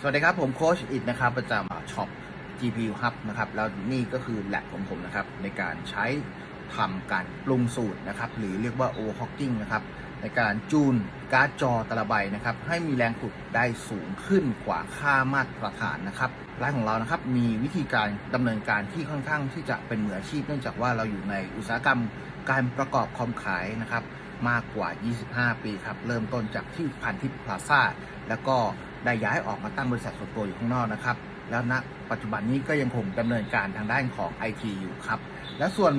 สวัสดีครับ ผมโค้ชอิดนะครับ ประจำช็อป GPU Hub นะครับ แล้วนี่ก็คือแลบของผมนะครับ ในการใช้ทำการปรุงสูตรนะครับ หรือเรียกว่า o h o c k i n g นะครับ ในการจูนการ์ดจอแต่ละใบนะครับ ให้มีแรงขุดได้สูงขึ้นกว่าค่ามาตรฐานนะครับร้านของเรานะครับมีวิธีการดำเนินการที่ค่อนข้างที่จะเป็นมืออาชีพ เนื่องจากว่าเราอยู่ในอุตสาหกรรมการประกอบคอมขายนะครับ มากกว่า 25 ปีครับ เริ่มต้นจากที่พันทิพย์พลาซ่าแล้วก็ ได้ย้ายออกมาตั้งบริษัทส่วนตัวอยู่ข้างนอกนะครับ แล้วณปัจจุบันนี้ก็ยังคงดำเนินการทางด้านของ IT อยู่ครับ และส่วน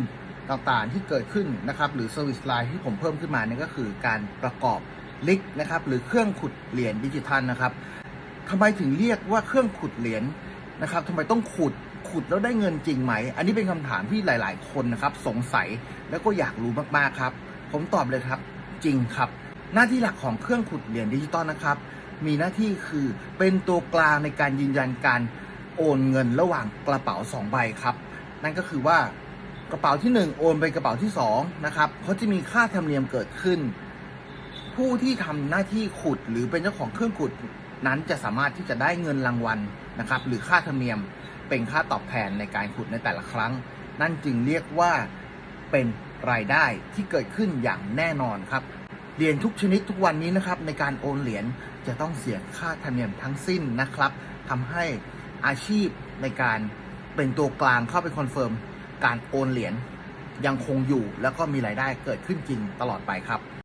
ต่างๆที่เกิดขึ้นนะครับหรือ Service Line ที่ผมเพิ่มขึ้นมานี่ก็คือการประกอบลิกนะครับหรือเครื่องขุดเหรียญดิจิทัลนะครับทำไมถึงเรียกว่าเครื่องขุดเหรียญนะครับทำไมต้องขุดขุดแล้วได้เงินจริงไหม อันนี้เป็นคำถามที่หลาย ๆ คนนะครับ สงสัยแล้วก็อยากรู้มาก ๆ ครับ ผมตอบเลยครับ จริงครับ หน้าที่หลักของเครื่องขุดเหรียญดิจิตอลนะครับ มีหน้าที่คือเป็นตัวกลางในการยืนยันการโอนเงินระหว่างกระเป๋า 2 ใบครับ นั่นก็คือว่ากระเป๋าที่ 1 โอนไปกระเป๋าที่2นะครับเขาจะมีค่าธรรมเนียมเกิดขึ้น ผู้ที่ทำหน้าที่ขุดหรือเป็นเจ้าของเครื่องขุดนั้นจะสามารถที่จะได้เงินรางวัลนะครับ หรือค่าธรรมเนียมเป็นค่าตอบแทนในการขุดในแต่ละครั้ง นั่นจึงเรียกว่าเป็นรายได้ที่เกิดขึ้นอย่างแน่นอนครับ เหรียญทุกชนิดทุกวันนี้นะครับในการโอนเหรียญจะต้องเสียค่าธรรมเนียมทั้งสิ้นนะครับทำให้อาชีพในการเป็นตัวกลางเข้าไปคอนเฟิร์มการโอนเหรียญยังคงอยู่ แล้วก็มีรายได้เกิดขึ้นจริงตลอดไปครับ